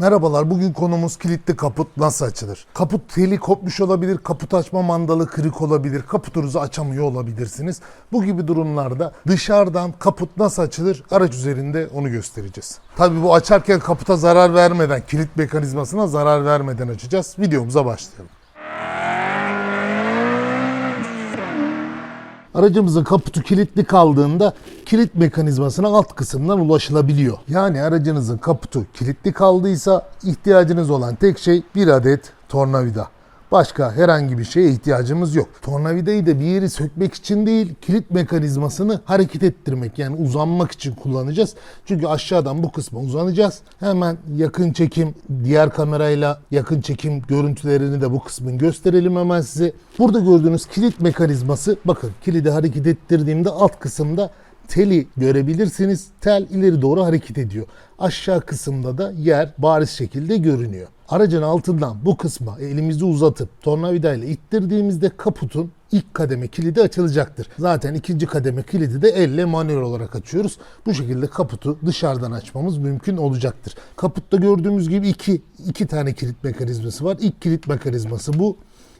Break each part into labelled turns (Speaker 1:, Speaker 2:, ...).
Speaker 1: Merhabalar, bugün konumuz kilitli kaput nasıl açılır? Kaput teli kopmuş olabilir, kaput açma mandalı kırık olabilir, kaputunuzu açamıyor olabilirsiniz. Bu gibi durumlarda dışarıdan kaput nasıl açılır? Araç üzerinde onu göstereceğiz. Tabii bu açarken kaputa zarar vermeden, kilit mekanizmasına zarar vermeden açacağız. Videomuza başlayalım. Aracımızın kaputu kilitli kaldığında kilit mekanizmasına alt kısımdan ulaşılabiliyor. Yani aracınızın kaputu kilitli kaldıysa ihtiyacınız olan tek şey bir adet tornavida. Başka herhangi bir şeye ihtiyacımız yok. Tornavidayı da bir yeri sökmek için değil, kilit mekanizmasını hareket ettirmek yani uzanmak için kullanacağız. Çünkü aşağıdan bu kısma uzanacağız. Hemen yakın çekim, diğer kamerayla yakın çekim görüntülerini de bu kısmın gösterelim hemen size. Burada gördüğünüz kilit mekanizması, bakın kilidi hareket ettirdiğimde alt kısımda teli görebilirsiniz. Tel ileri doğru hareket ediyor. Aşağı kısımda da yer bariz şekilde görünüyor. Aracın altından bu kısma elimizi uzatıp tornavidayla ittirdiğimizde kaputun ilk kademe kilidi açılacaktır. Zaten ikinci kademe kilidi de elle manuel olarak açıyoruz. Bu şekilde kaputu dışarıdan açmamız mümkün olacaktır. Kaputta gördüğümüz gibi iki, iki tane kilit mekanizması var. İlk kilit mekanizması bu.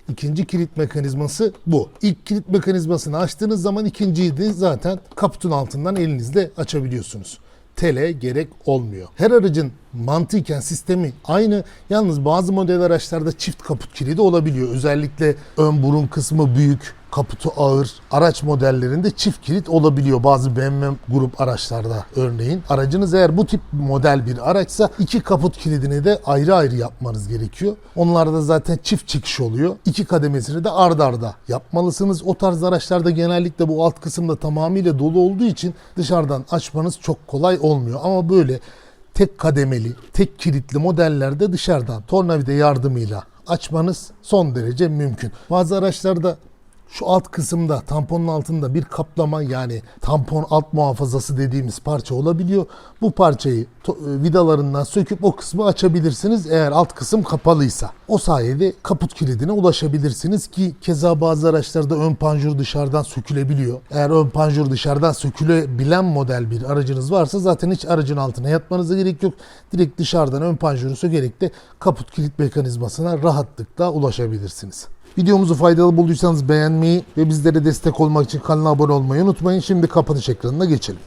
Speaker 1: İkinci kilit mekanizması bu. İlk kilit mekanizmasını açtığınız zaman ikinciyi de zaten kaputun altından elinizle açabiliyorsunuz. Tele gerek olmuyor. Her aracın mantıken sistemi aynı. Yalnız bazı model araçlarda çift kaput kilidi olabiliyor. Özellikle ön burun kısmı büyük, kaputu ağır araç modellerinde çift kilit olabiliyor bazı BMW grup araçlarda örneğin. Aracınız eğer bu tip model bir araçsa iki kaput kilidini de ayrı ayrı yapmanız gerekiyor. Onlarda zaten çift çıkış oluyor. İki kademesini de ard arda yapmalısınız. O tarz araçlarda genellikle bu alt kısımda tamamıyla dolu olduğu için dışarıdan açmanız çok kolay olmuyor. Ama böyle tek kademeli, tek kilitli modellerde dışarıdan tornavida yardımıyla açmanız son derece mümkün. Bazı araçlarda şu alt kısımda tamponun altında bir kaplama yani tampon alt muhafazası dediğimiz parça olabiliyor. Bu parçayı to- vidalarından söküp o kısmı açabilirsiniz eğer alt kısım kapalıysa. O sayede kaput kilidine ulaşabilirsiniz ki keza bazı araçlarda ön panjur dışarıdan sökülebiliyor. Eğer ön panjur dışarıdan sökülebilen model bir aracınız varsa zaten hiç aracın altına yatmanıza gerek yok. Direkt dışarıdan ön panjuru sökerek de kaput kilit mekanizmasına rahatlıkla ulaşabilirsiniz. Videomuzu faydalı bulduysanız beğenmeyi ve bizlere destek olmak için kanala abone olmayı unutmayın. Şimdi kapanış ekranına geçelim.